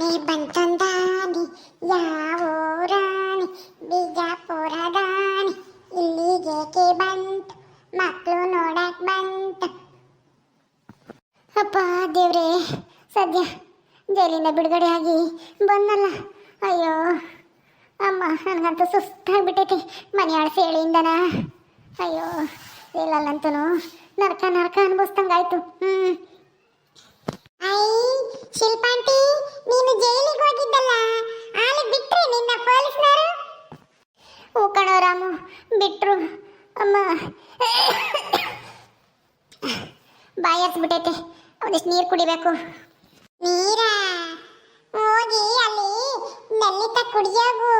ರಾಣಿ ಬಂತಂದಾನಿ, ಯಾವ ರಾಣಿ ಬಿಜಾಪುರ ರಾಣಿ ಇಲ್ಲಿಗೇಕೆ ಬಂತು ಮಕ್ಕಳು ನೋಡಕ್ ಬಂತು. ಅಪ್ಪ ದೇವ್ರೇ, ಸದ್ಯ ಜೈಲಿಂದ ಬಿಡುಗಡೆ ಆಗಿ ಬಂದಲ್ಲ. ಅಯ್ಯೋ, ಅಮ್ಮ, ನನಗಂತೂ ಸುಸ್ತಾಗ್ಬಿಟ್ಟೈತಿ ಮನೆಯಾಳ ಸೇಳಿಯಿಂದನ ಅಯ್ಯೋ ಇಲ್ಲಲ್ಲಂತೂ ನರಕ ನರಕ ಅನ್ಭವಿಸ್ದಂಗಾಯ್ತು. ಐ ಶಿಲ್ಪಾಂಟಿ, ನೀನು ಜೈಲಿಗೆ ಹೋಗಿದ್ದಲ್ಲ? ಆಲೆ ಬಿಟ್ರೆ ನಿನ್ನ ಪೊಲೀಸ್ನವರು? ಓ ಕಣೋ ರಾಮು, ಬಿಟ್ರು. ಅಮ್ಮ. ಬಾಯಿ ಹತ್ಬಿಟ್ಟೈತೆ ಒಂದಿಷ್ಟು ನೀರು ಕುಡಿಬೇಕು. ನೀರಾ? ಹೋಗಿ ಅಲ್ಲಿ ನೆಲ್ಲಿತ ಕುಡಿಯೋಗು.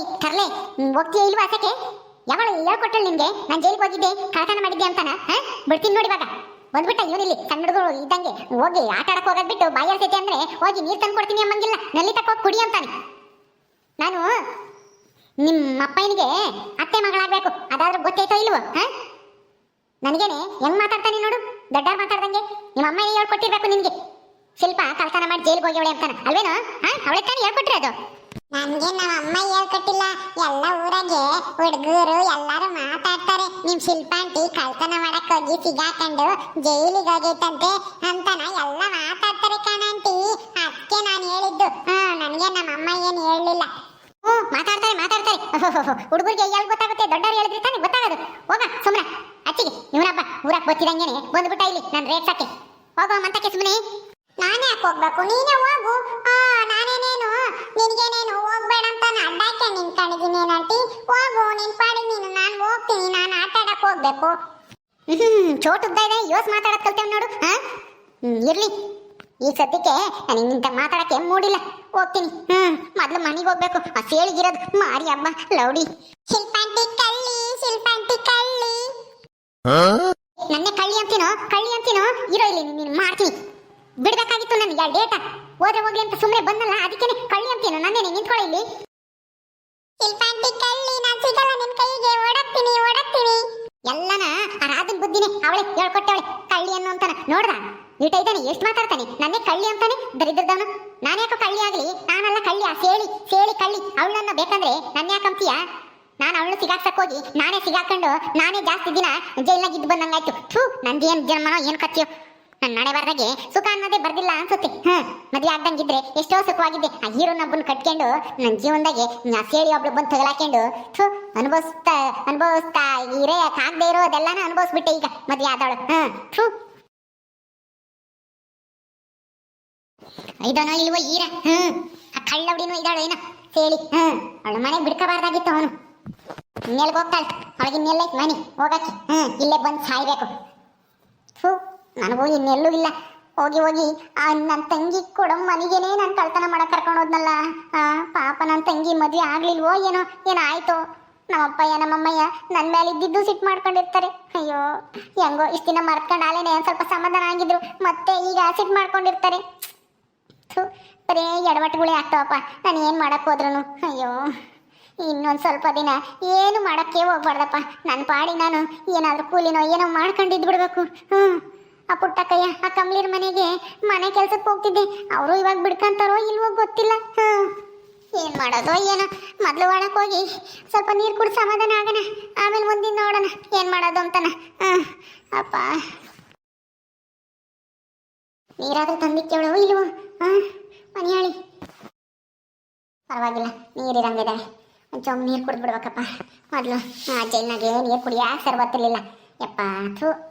ಏಯ್ ತರ್ಲೆ ಹೋಗ್ತೀಯ ಇಲ್ವಾ ಆಸಕ್ಕೆ ಯಾವಾಗ ಹೇಳ್ಕೊಟ್ಟಳು ನಿಮ್ಗೆ ನಾನು ಜೈಲಿಗೆ ಹೋಗಿದ್ದೆ ಕಳತನ ಮಾಡಿದ್ದೆ ಅಂತಾನ ಬಿಡ್ತೀನಿ ನೋಡಿ ಇವಾಗ. ಬಂದ್ಬಿಟ್ಟ ಇವನಿಲ್ಲಿ ಕನ್ನಡಗಳು ಇದ್ದಂಗೆ. ಹೋಗಿ ಆಟ ಆಡಕ್ಕೆ ಹೋಗೋದ್ ಬಿಟ್ಟು ಬಾಯಿ ಅಂದ್ರೆ ಹೋಗಿ ನೀರು ತಂದು ಕೊಡ್ತೀನಿ ಅಮ್ಮಂಗಿಲ್ಲ, ನಲ್ಲಿ ತಕ್ಕ ಹೋಗಿ ಕುಡಿ ಅಂತಾನೆ. ನಾನು ನಿಮ್ಮ ಅಪ್ಪನಿಗೆ ಅತ್ತೆ ಮಗಳಾಗ್ಬೇಕು, ಅದಾದ್ರೂ ಗೊತ್ತೈತೋ ಇಲ್ವೋ, ಹಾ? ನನಗೇನೆ ಹೆಂಗ್ ಮಾತಾಡ್ತಾನೆ ನೋಡು, ದೊಡ್ಡವ್ರು ಮಾತಾಡ್ದಂಗೆ. ನಿಮ್ಮ ಅಮ್ಮ ಹೇಳ್ಕೊಟ್ಟಿರ್ಬೇಕು ನಿನ್ಗೆ. ಶಿಲ್ಪ ಕಳ್ತನ ಮಾಡಿ ಜೈಲಿಗೆ ಹೋಗಿ ಅಂತಾನೆ, ಅಲ್ವೇನೋ? ಹಾ, ಅವಳೆ ತಾನೇ ಹೇಳ್ಕೊಟ್ಟಿರೋದು ನನ್ಗೆ ನಮ್ಮ ಅಮ್ಮ ಹೇಳ್ಕೊಟ್ಟಿಲ್ಲ, ಎಲ್ಲ ಊರಾಗೆ ಹುಡುಗರು ಎಲ್ಲಾರು ಮಾತಾಡ್ತಾರೆ. ನಿಮ್ ಶಿಲ್ಪಾಂಟಿ ಕಳ್ತನ ಮಾಡಕ್ ಹೋಗಿ ಸಿಗಾಕೊಂಡು ಜೈಲಿಗೆ ಹೋಗೈತಂತೆ ಅಂತನ ಎಲ್ಲ ಮಾತಾಡ್ತಾರೆ ಕಣಂಟಿ ಅದಕ್ಕೆ ನಾನು ಹೇಳಿದ್ದು, ಹಾ, ನನ್ಗೆ ನಮ್ಮ ಅಮ್ಮ ಏನು ಹೇಳಲಿಲ್ಲ. ಹ್ಞೂ, ಮಾತಾಡ್ತಾರೆ ಮಾತಾಡ್ತಾರೆ. ಹುಡುಗರಿಗೆ ಎಲ್ಲಿ ಗೊತ್ತಾಗುತ್ತೆ? ದೊಡ್ಡವ್ರು ಹೇಳಿದ್ರೆ ತಾನೇ ಗೊತ್ತಾಗೋದು. ಹೋಗ, ಸುಮ್ನೆ. ಅಚ್ಚಿಗೆ, ಇವನಪ್ಪ ಊರಕ್ಕೆ ಬರ್ತಿದಂಗೆನೆ ಬಂದ್ಬಿಟ್ಟ ಇಲ್ಲಿ, ನಾನು ರೇಟ್ಸಕ್ಕೆ ಹೋಗೋ ಮಂತಕ್ಕೆ ಸುಮ್ಮನೆ ನಾನೇ ಯಾಕೆ ಹೋಗ್ಬೇಕು? ನೀನೇ ಹೋಗು. ಆ, ನಾನೇನೇನು? ಅಡ್ಡಾಕೆ ನಿಂತ್ಕೊಂಡಿದ್ದೀನಿ ಏನಂಟಿ ಹೋಗು ನಿನ್ ಪಾಡಿ ನೀನು ನಾನು ಹೋಗ್ತೀನಿ ನಾನು ಆಟ ಆಡಕ್ ಹೋಗ್ಬೇಕು. ಹ್ಮ್ ಚೋಟುದ್ದ ಇದೆ ಯೋಸ್ ಮಾತಾಡಕ್ ಕಲ್ತೇವ್ ನೋಡು ಹಾ? ಹ್ಮ್ ಇರ್ಲಿ. ಈ ಸದ್ಯಕ್ಕೆ ನನಗೆ ನಿಂತ ಮಾತಾಡಕ್ಕೆ ಮೂಡಿಲ್ಲ. ಹೋಗ್ತೀನಿ ಹ್ಮ್ ಮೊದ್ಲು ಮನೆಗೆ ಹೋಗ್ಬೇಕು. ಆ ಸೇಳಿಗಿರೋದು ಮಾರಿ ಹಬ್ಬ ಲೌಡಿ. ಶಿಲ್ಪಾಂಟಿ ಕಳ್ಳಿ ಶಿಲ್ಪಾಂಟಿ ಕಳ್ಳಿ. ನನ್ನೇ ಕಳ್ಳಿ ಅಂತೀನೋ ಕಳ್ಳಿ ಅಂತೀನೋ? ಇರೋ ಇಲ್ಲಿ ನೀನು ಮಾಡ್ತೀನಿ. ಬಿಡ್ಬೇಕಾಗಿತ್ತು ನನಗೆ ಡೇಟಾ. ಹೋದ್ರೆ ಹೋಗ್ಲಿ ಅಂತ ಸುಮ್ಮನೆ ಬಂದಲ್ಲ ಅದಕ್ಕೆ ಕಳ್ಳಿ ಅಂತೀನೋ? ನನ್ನೇ ನಿಂತ್ಕೊಳ್ಳಿ ಇಲ್ಲಿ. ಶಿಲ್ಪಾಂಟಿ ಕಳ್ಳಿ ನಾನು ಸಿಗಲ್ಲ, ನಿನ್ ಕೈಗೆ ಓಡಕ್ತೀನಿ ಓಡಕ್ತೀನಿ ಎಲ್ಲನ ಆ ರಾಧನ್ ಬುದ್ಧಿನೇ ಅವಳೆ ಹೇಳ್ಕೊಟ್ಟವಳೆ. ಕಳ್ಳಿ ಅನ್ನೋ ಅಂತಾನ. ನೋಡ್ದ? ಈಟ ಇದ್ದಾನೆ, ಎಷ್ಟು ಮಾತಾಡ್ತಾನೆ? ನನ್ನೇ ಕಳ್ಳಿ ಅಂತಾನೆ? ದರಿದ್ರದವನು. ನಾನ್ಯಾಕೋ ಕಳ್ಳಿ ಆಗಲಿ? ನಾನಲ್ಲ ಕಳ್ಳಿ, ಆ ಸೇಳಿ ಸೇಳಿ ಕಳ್ಳಿ. ಅವಳನ್ನ ಬೇಕಂದ್ರೆ ನನ್ನ ಯಾಕಂತೀಯ ನಾನು ಅವಳು ಸಿಗಾಕ್ಸಕ್ ಹೋಗಿ ನಾನೇ ಸಿಗಾಕೊಂಡು ನಾನೇ ಜಾಸ್ತಿ ದಿನ ಜೈಲ್ನಾಗ ಇದ್ದು ಬಂದಂಗಾಯ್ತು. ಥೂ, ನಂದೇನ್ ಜನ್ಮನೋ, ಏನ್ ಕತ್ತಿಯೋ ನನ್ನ ನಡೆ ಬರ್ದಾಗೆ ಸುಖ ಅನ್ನೋದೇ ಬರ್ದಿಲ್ಲ ಅನ್ಸುತ್ತೆ. ಹ್ಮ್, ಮದ್ವೆ ಆಗ್ದಂಗಿದ್ರೆ ಎಷ್ಟೋ ಸುಖವಾಗಿದ್ದೆ. ಆ ಹೀರೋನೊಬ್ಬನ ಕಟ್ಕೊಂಡು ನನ್ನ ಜೀವನದಾಗೆ ಸೇರಿ ಒಬ್ಳು ಬಂದು ತಗಲಾಕೊಂಡು ಥು, ಅನುಭವಿಸ್ತಾ ಅನುಭವಿಸ್ತಾ. ಇರೇ ಕಾಗದೇ ಇರೋದೆಲ್ಲಾನು ಅನುಭವಿಸ್ಬಿಟ್ಟೆ ಈಗ ಮದ್ವೆ ಆದವಳು. ಹ್ಮ್, ಥು. ಇದನೋ ಇಲ್ವೋ ಈರ? ಹ್ಮ್, ಆ ಕಳ್ಳವಡಿನೂ ಇದ್ದಾಳು ಏನ? ಸೇಳಿ. ಹ್ಮ್, ಅವಳ ಮನೆ ಬಿಡ್ಕೋಬಾರ್ದಾಗಿತ್ತು ಅವನು. ಇನ್ನೆಲ್ಗೆ ಹೋಗ್ತಾಳೆ? ಅವಳಿಗೆ ಇನ್ನೆಲ್ಲ ಮನೆ. ಹೋಗಕ್ಕೆ ಹ್ಮ್, ಇಲ್ಲೇ ಬಂದು ಸಾಯ್ಬೇಕು. ಥೂ, ನನಗೂ ಇನ್ನೆಲ್ಲೂ ಇಲ್ಲ. ಹೋಗಿ ಹೋಗಿ, ಆ ನನ್ನ ತಂಗಿ ಕೊಡೋ ಮನೆಗೇನೆ ನಾನು ಕಳ್ತನ ಮಾಡಕ್ಕೆ ಕರ್ಕೊಂಡು ಹೋದ್ನಲ್ಲ. ಪಾಪ ನನ್ನ ತಂಗಿ ಮದುವೆ ಆಗ್ಲಿಲ್ವೋ ಏನೋ ಏನೋ ಆಯ್ತು ನಮ್ಮಪ್ಪಯ್ಯ ನಮ್ಮಮ್ಮಯ್ಯ ನನ್ನ ಮೇಲೆ ಇದ್ದಿದ್ದು ಸಿಟ್ಟು ಮಾಡ್ಕೊಂಡಿರ್ತಾರೆ. ಅಯ್ಯೋ, ಹೆಂಗೋ, ಇಷ್ಟು ದಿನ ಮರ್ತ್ಕೊಂಡು ಆಲೇನೆ ಸ್ವಲ್ಪ ಸಮಾಧಾನ ಆಗಿದ್ರು, ಮತ್ತೆ ಈಗ ಸಿಟ್ಟು ಮಾಡ್ಕೊಂಡಿರ್ತಾರೆ. ಬರೇ ಎಡವಟ್ಟುಗಳೇ ಆಗ್ತಾವಪ್ಪ, ನಾನು ಏನು ಮಾಡಕ್ಕೆ ಹೋದ್ರು ಅಯ್ಯೋ, ಇನ್ನೊಂದು ಸ್ವಲ್ಪ ದಿನ ಏನು ಮಾಡೋಕ್ಕೆ ಹೋಗ್ಬಾರ್ದಪ್ಪ. ನನ್ನ ಪಾಡಿ ನಾನು ಏನಾದರೂ ಕೂಲಿನೋ ಏನೋ ಮಾಡ್ಕೊಂಡಿದ್ದು ಬಿಡಬೇಕು. ಹ್ಞೂ ಆ ಪುಟ್ಟಕ್ಕಯ್ಯ, ಆ ಕಮ್ಲೀರ್ ಮನೆಗೆ ಮನೆ ಕೆಲ್ಸಕ್ಕೆ ಹೋಗ್ತಿದ್ದೆ. ಅವರು ಇವಾಗ ಬಿಡ್ಕಂತಾರೋ ಇಲ್ವೋ ಗೊತ್ತಿಲ್ಲ. ಏನ್ ಏನು ಮಾಡೋದು ಏನೋ. ಮೊದಲು ಹೋಗಿ ಸ್ವಲ್ಪ ನೀರು ಕುಡಿ ಸಮಾಧಾನ ಆಗೋಣ. ಆಮೇಲೆ ಮುಂದಿನ ನೋಡೋಣ. ಏನು ಮಾಡೋದು ಅಂತಾನ. ಹಾಂ. ಅಪ್ಪ. ನೀರಾದ್ರೂ ತಂದಿಕ್ಕೇಳು ಇಲ್ವೋ? ಹಾಂ. ಮನೆಯಾಳಿ ಪರವಾಗಿಲ್ಲ. ನೀರಿರಂಗಿದೆ ಒಂಚೂರು ನೀರು ಕುಡಿದ್ಬಿಡ್ಬೇಕಪ್ಪ ಮೊದಲು ಆ ಜೈಲ್ನಾಗೆ ನೀರು ಕುಡಿಯಾಕೆ ಸರ್ ಗೊತ್ತಿರಲಿಲ್ಲ ಯಪ್ಪ ಥೂ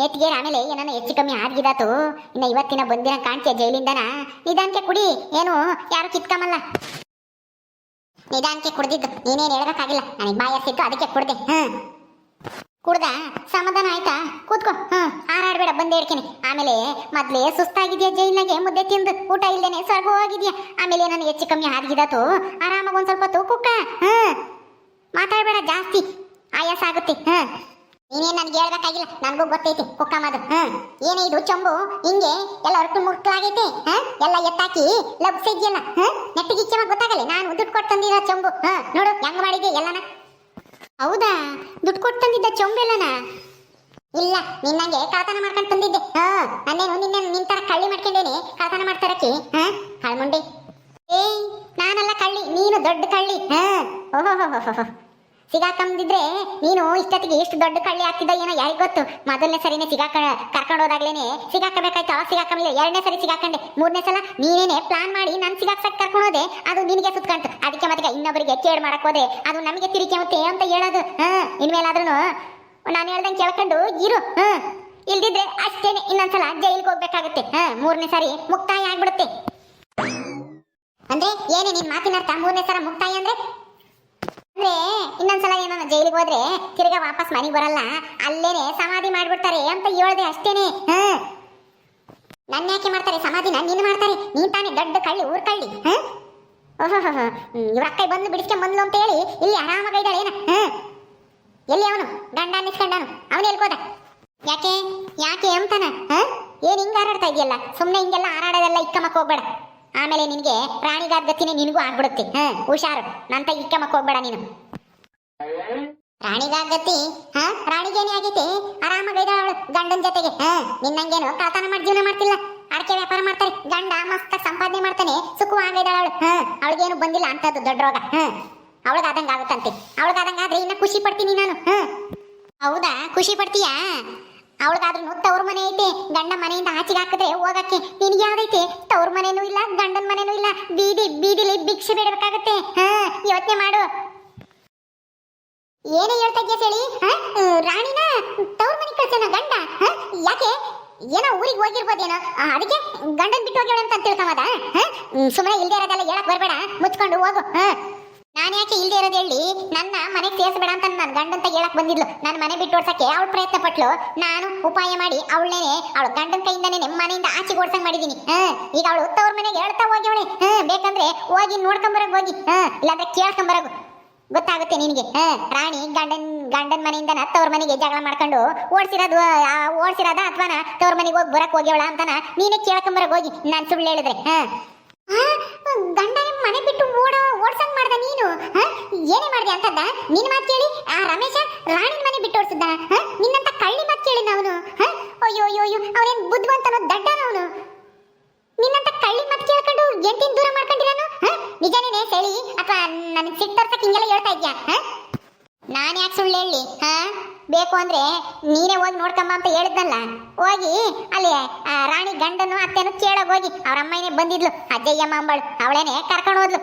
ನೆತ್ತಿಗೇರ ಆಮೇಲೆ ಏನನ್ನ ಹೆಚ್ಚು ಕಮ್ಮಿ ಆಗಿದಾತು ಇನ್ನು ಇವತ್ತಿನ ಬಂದಿನ ಕಾಣ್ತೀಯ ಜೈಲಿಂದನ? ನಿಧಾನಕ್ಕೆ ಕುಡಿ. ಏನು, ಯಾರು ಕಿತ್ಕಮಲ್ಲ ನಿಧಾನಕ್ಕೆ ಕುಡ್ದಿದ್ದು ನೀನೇನು ಹೇಳಬೇಕಾಗಿಲ್ಲ. ನನಗೆ ಬಾಯ ಸಿತ್ತು ಅದಕ್ಕೆ ಕುಡ್ದೆ. ಹ್ಞೂ ಕುಡ್ದ? ಸಮಾಧಾನ ಆಯ್ತಾ? ಕೂತ್ಕೋ. ಹ್ಞೂ ಹಾರಾಡ್ಬೇಡ, ಬಂದೇ ಆಮೇಲೆ ಮೊದಲೇ ಸುಸ್ತಾಗಿದೆಯಾ ಜೈಲಿನಾಗೆ, ಮುದ್ದೆ ತಿಂದು, ಊಟ ಇಲ್ಲದೇನೆ ಸ್ವರ್ಗ ಹೋಗಿದ್ಯಾ? ಆಮೇಲೆ ನಾನು ಹೆಚ್ಚು ಕಮ್ಮಿ ಆಗಿದಾತು ಆರಾಮಾಗಿ ಒಂದು ಸ್ವಲ್ಪ ಹೊತ್ತು ಕುಕ್ಕ ಹ್ಮ್ ಮಾತಾಡ್ಬೇಡ ಜಾಸ್ತಿ. ಆಯಾಸ ಆಗುತ್ತೆ. ಹ್ಮ್ ಹೇಳ್ಬೇಕಾಗಿಲ್ಲ? ನನಗೂ ಗೊತ್ತೈತಿ. ಕುಕ್ಕಮ್ಮದು ಹ್ಮ್ ಏನೇ ಇದು ಚಂಬು? ಹಿಂಗೆ ಎಲ್ಲ ಹೊರಟು ಮುರ್ಕಾಗೈತಿ ಹ? ಎಲ್ಲ ಎತ್ತಾಕಿ ಲಬ್ಸಿದ್ಯಲ್ಲ ಹ? ನೆಟ್ಟಿಗೆ ಇಚ್ಛೆ ಗೊತ್ತಾಗಲಿ ನಾನು ದುಡ್ಡು ಕೊಟ್ಟು ತಂದಿದ್ದ ಚಂಬು. ಹ? ನೋಡು, ಹೆಂಗ್ ಮಾಡಿದ್ದೆ ಎಲ್ಲನ? ಹೌದಾ? ದುಡ್ಡು ಕೊಟ್ಟು ತಂದಿದ್ದ ಚೊಂಬೆಲ್ಲನ? ಇಲ್ಲ ನಿನ್ನಂಗೆ ಕಾತನ ಮಾಡ್ಕೊಂಡು ತಂದಿದ್ದೆ. ಹಾ? ನನ್ನೇನು ನಿನ್ನ ನಿನ್ ತರ ಕಳ್ಳಿ ಮಾಡ್ಕೊಂಡೇನೆ ಕಾತನ ಮಾಡ್ತಾರಕ್ಕಿ? ಹಾ? ಕಳ್ಮುಂಡಿ. ಏಯ್, ನಾನಲ್ಲ ಕಳ್ಳಿ, ನೀನು ದೊಡ್ಡ ಕಳ್ಳಿ. ಹಾ? ಓಹೋ ಸಿಗಾಕಂದಿದ್ರೆ ನೀನು ಇಷ್ಟೊತ್ತಿಗೆ ಎಷ್ಟು ದೊಡ್ಡ ಕಳ್ಳಿ ಆಗ್ತಿದ್ದ ಏನೋ ಯಾರಿಗ್ ಗೊತ್ತು? ಮೊದಲನೇ ಸರಿನೇ ಸಿಗಾಕ ಕರ್ಕೊಂಡು ಹೋದಾಗ್ಲೇನೆ ಸಿಗಾಕಬೇಕಾಯ್ತು ಅವ ಸಿಗಾಕಂಗಿಲ್ಲ ಎರಡನೇ ಸರಿ ಸಿಗಾಕಂಡೆ. ಮೂರನೇ ಸಲ ನೀನೇನೆ ಪ್ಲಾನ್ ಮಾಡಿ ನನ್ ಸಿಗಾಕ್ಸಕ್ ಕರ್ಕೊಂಡು ಹೋದೆ. ಅದು ನಿನಗೆ ಸುತ್ಕಂತು ಅದಕ್ಕೆ ಮತ್ತೆ ಇನ್ನೊಬ್ಬರಿಗೆ ಕೇಡ್ ಮಾಡಕ್ ಹೋದೆ. ಅದು ನಮಗೆ ತಿರುಗಿ ಮತ್ತೆ ಅಂತ ಹೇಳೋದು. ಹಾ ಇನ್ಮೇಲಾದ್ರೂ ನಾನು ಹೇಳ್ದಂಗೆ ಕೇಳ್ಕೊಂಡು ಇರು. ಹ್ಮ್ ಇಲ್ದಿದ್ರೆ ಅಷ್ಟೇನೆ ಇನ್ನೊಂದ್ಸಲ ಜೈಲಿಗೆ ಹೋಗ್ಬೇಕಾಗುತ್ತೆ. ಹ, ಮೂರನೇ ಸಾರಿ ಮುಕ್ತಾಯ ಆಗ್ಬಿಡುತ್ತೆ. ಅಂದ್ರೆ ಏನೇ ನಿನ್ ಮಾತಿನ ಅರ್ಥ ಮೂರನೇ ಸಲ ಮುಕ್ತಾಯ ಅಂದ್ರೆ ಜೈಲಿಗೆ ಹೋದ್ರೆ ತಿರ್ಗಾ ವಾಪಸ್ ಮನೆಗೆ ಬರಲ್ಲ. ಅಲ್ಲೇನೆ ಸಮಾಧಿ ಮಾಡ್ಬಿಡ್ತಾರೆ ಅಂತ ಹೇಳ್ದೆ ಅಷ್ಟೇನೆ. ನನ್ನ ಯಾಕೆ ಮಾಡ್ತಾರೆ? ಸಮಾಧಿನ ನೀನು ಮಾಡ್ತಾರೆ. ನೀನ್ ತಾನೇ ದೊಡ್ಡ ಕಳ್ಳಿ, ಊರ್ ಕಳ್ಳಿ. ಹ್ಮ್ ಓಹೋ ಬಂದು ಬಿಡಿಸ್ಕೊಂಡ್ ಬಂದ್ಲು ಅಂತ ಹೇಳಿ ಇಲ್ಲಿ ಆರಾಮಾಗಿದ್ದಾಳೆ ಏನ? ಹ್ಮ್ ಎಲ್ಲಿ ಅವನು? ಗಂಡ ಅನ್ನಿಸ್ಕೊಂಡನು ಅವನು ಎಲ್ಕೋದ ಯಾಕೆ? ಯಾಕೆ ಅಂತಾನ? ಹಾ? ಏನ್ ಹಿಂಗ ಹಾರಾಡ್ತಾ ಇದೆಯಲ್ಲ? ಸುಮ್ನೆ ಹಿಂಗೆಲ್ಲ ಹಾರಾಡೋದೆಲ್ಲ ಇಕ್ಕಮಕ್ ಹೋಗ್ಬೇಡ. ಆಮೇಲೆ ನಿನಗೆ ಪ್ರಾಣಿಗಾದ ಗತಿನೇ ನಿನಗೂ ಆಗ್ಬಿಡುತ್ತೆ. ಹ್ಮ್ ಹುಷಾರು. ನಂತ ಇಕ್ಕಮಕ್ ಹೋಗ್ಬೇಡ ನೀನು. ರಾಣಿಗಾಗತಿ, ಹ? ರಾಣಿಗೇನೇ ಆಗೈತಿ. ಆರಾಮಾಗೈದ ಅವಳು ಗಂಡನ ಜೊತೆಗೆ, ಹ? ನಿನ್ನಂಗೇನು ಕಳತನ ಮಾಡಿ ಜೀವನ ಮಾಡ್ತಿಲ್ಲ? ಅಡಕೆ ವ್ಯಾಪಾರ ಮಾಡ್ತಾರೆ ಗಂಡ ಮಸ್ತ ಸಂಪಾದನೆ ಮಾಡ್ತಾನೆ ಸುಖವಾಗಿದ್ದಾಳ ಅವಳು, ಹ? ಅವಳಿಗೇನು ಬಂದಿಲ್ಲ ಅಂತದ್ದು ದೊಡ್ಡ ರೋಗ, ಹ? ಅವಳಿಗಾದಂಗ ಆಗುತ್ತಂತೆ. ಅವಳಿಗಾದಂಗಾದ್ರೆ ಇನ್ನ ಖುಷಿ ಪಡ್ತೀನಿ ನಾನು, ಹ? ಹೌದಾ? ಖುಷಿ ಪಡ್ತೀಯಾ? ಅವಳಿಗಾದ್ರೂ ತವ್ರ ಮನೆ ಐತೆ. ಗಂಡ ಮನೆಯಿಂದ ಆಚೆಗೆ ಹಾಕಿದ್ರೆ ಹೋಗಕ್ಕೆ ನಿನ್ಗೆ ಯಾವ್ದೈತೆ? ತವ್ರ ಮನೆನೂ ಇಲ್ಲ, ಗಂಡನ ಮನೇನೂ ಇಲ್ಲ. ಬೀದಿ, ಬೀದಿಲಿ ಭಿಕ್ಷೆ ಬೇಡಬೇಕಾಗತ್ತೆ, ಹಾ? ಯೋಚನೆ ಮಾಡು. ಏನೇ ಹೇಳ್ತಾ ಇದ್ಯಾ ಹೇಳಿ ರಾಣಿನ ತವ್ರ ಮನೆ ಕಳ್ಸೋಣ, ಗಂಡ? ಯಾಕೆ? ಏನೋ ಊರಿಗೆ ಹೋಗಿರ್ಬೋದೇನೋ? ಅದಕ್ಕೆ ಗಂಡನ್ ಬಿಟ್ಟು ಹೋಗ್ಯಾಳ ಅಂತ ತಿಳ್ಕೊಂಬದ ಸುಮ್ಮನೆ ಇಲ್ದೇ ಇರೋದೆಲ್ಲ ಹೇಳಕ್ ಬರಬೇಡ, ಮುಚ್ಕೊಂಡು ಹೋಗು ನಾನು ಯಾಕೆ ಇಲ್ದೇ ಇರೋದು ಹೇಳಿ, ನನ್ನ ಮನೆಗೆ ಸೇರಿಸ್ಬೇಡ ಅಂತ ನನ್ನ ಗಂಡಂತ ಹೇಳಕ್ ಬಂದಿದ್ಲು. ನನ್ನ ಮನೆ ಬಿಟ್ಟು ಓಡ್ಸಕ್ಕೆ ಅವಳು ಪ್ರಯತ್ನ ಪಟ್ಲು. ನಾನು ಉಪಾಯ ಮಾಡಿ ಅವಳನ್ನೇ ಅವಳ ಗಂಡನ ಕೈಯಿಂದಾನೇ ನಿಮ್ಮ ಮನೆಯಿಂದ ಆಚೆ ಓಡ್ಸಂಗ್ ಮಾಡಿದೀನಿ ಈಗ ಅವಳು ತವ್ರ ಮನೆಗೆ ಹೇಳ್ತಾ ಹೋಗ್ಯವಳೆ ಬೇಕಂದ್ರೆ ಹೋಗಿ ನೋಡ್ಕೊಂಬರಕ್ ಹೋಗಿ ಇಲ್ಲಾಂದ್ರೆ ಕೇಳ್ಕೊಂಬರಗು ಗೊತ್ತಾಗುತ್ತೆ ನಿನಗೆ. ರಾಣಿ ಗಂಡನ್, ಗಂಡನ ಮನೆಯಿಂದ ತವ್ರ ಮನೆಗೆ ಜಗಳ ಮಾಡ್ಕೊಂಡು ಓಡಿಸಿರೋದು ಓಡಿಸಿರೋದ ಅಥವಾ ತವ್ರ ಮನೆಗೆ ಹೋಗಿ ಬರಕ್ ಹೋಗ್ಯವಳ ಅಂತಾನ ನೀನೇ ಕೇಳ್ಕೊಂಬರಕ್ ಹೋಗಿ, ನಾನು ಸುಳ್ಳು ಹೇಳಿದ್ರೆ, ಹ. ಗಂಡ ಮನೆ ಬಿಟ್ಟು ಓಡ, ಓಡ್ಸಂಗ್ ಮಾಡ್ದ ನೀನು? ಏನೇ ಮಾಡ್ದೆ ಅಂತದ್ದ? ನಿನ್ ಮಾತು ಕೇಳಿ, ಆ ರಮೇಶ ರಾಣಿನ ಮನೆ ಬಿಟ್ಟು ಓಡಿಸಿದ್ದ? ನಿನ್ನಂತ ಕಳ್ಳಿ ಮಾತು ಕೇಳಿ ಅವನು ಅಯ್ಯೋ ಅಯ್ಯೋ ಅಯ್ಯೋ, ಅವನೇನ್ ಬುದ್ಧಿವಂತನೋ ದಡ್ಡನ ಅವನು? ನಿನ್ನಂತ ಕಳ್ಳಿ ಹ? ನಿಜನೇನೆ ಹೇಳಿ ಅಥವಾ ನನಗೆ ತರ್ಸಕ್ಕೆ ಹಿಂಗೆಲ್ಲ ಹೇಳ್ತಾ ಇದ್ಯಾ? ನಾನು ಯಾಕೆ ಸುಳ್ಳು ಹೇಳಿ? ಹಾ? ಬೇಕು ಅಂದ್ರೆ ನೀನೇ ಹೋಗಿ ನೋಡ್ಕಮ್ಮ ಅಂತ ಹೇಳಿದ್ನಲ್ಲ? ಹೋಗಿ ಅಲ್ಲಿ ರಾಣಿ ಗಂಡನು ಅತ್ತೆನು ಕೇಳೋಗಿ ಹೋಗಿ. ಅವ್ರ ಅಮ್ಮನೇ ಬಂದಿದ್ಲು ಅಜ್ಜಯ್ಯಮ್ಮ ಅಂಬಳು ಅವಳೇನೆ ಕರ್ಕೊಂಡು ಹೋದ್ಲು.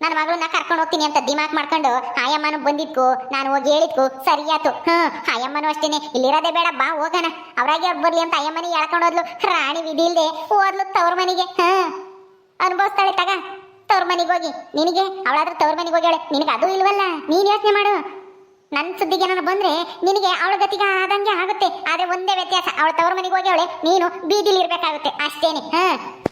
ನನ್ನ ಮಗಳನ್ನ ಕರ್ಕೊಂಡು ಹೋಗ್ತೀನಿ ಅಂತ ದಿಮಾಕ್ ಮಾಡ್ಕೊಂಡು ಆಯಮ್ಮನು ಬಂದಿದ್ಕು, ನಾನು ಹೋಗಿ ಹೇಳಿದ್ಕು ಸರಿಯಾತು ಹ್ಞೂ ಆಯಮ್ಮನು ಅಷ್ಟೇನೆ. ಇಲ್ಲಿರೋದೇ ಬೇಡ, ಬಾ, ಹೋಗೋಣ. ಅವ್ರಾಗೆ ಅವ್ರು ಬರಲಿ ಅಂತ ಆಯಮ್ಮನಿಗೆ ಹೇಳ್ಕೊಂಡು ಹೋದ್ಲು. ರಾಣಿ ವಿಧಿ ಇಲ್ಲದೆ ಹೋದ್ಲು ತವ್ರ ಮನೆಗೆ. ಹ್ಮ್ ಅನುಭವಿಸ್ತಾಳೆ ತಗ. ತವ್ರ ಮನೆಗೆ ಹೋಗಿ. ನಿನಗೆ? ಅವಳಾದ್ರೂ ತವ್ರ ಮನೆಗೆ ಹೋಗ್ಯಾಳೆ. ನಿನಗೆ ಅದು ಇಲ್ವಲ್ಲ? ನೀನು ಯೋಚನೆ ಮಾಡು. ನನ್ನ ಸುದ್ದಿಗೆ ನಾನು ಬಂದ್ರೆ ನಿನಗೆ ಅವಳ ಗತಿಗೆ ಆದಂಗೆ ಆಗುತ್ತೆ. ಆದರೆ ಒಂದೇ ವ್ಯತ್ಯಾಸ. ಅವಳ ತವ್ರ ಮನೆಗೆ ಹೋಗ್ಯಾವಳೆ ನೀನು ಬೀದಿಲಿ ಇರ್ಬೇಕಾಗುತ್ತೆ ಅಷ್ಟೇನೆ. ಹ.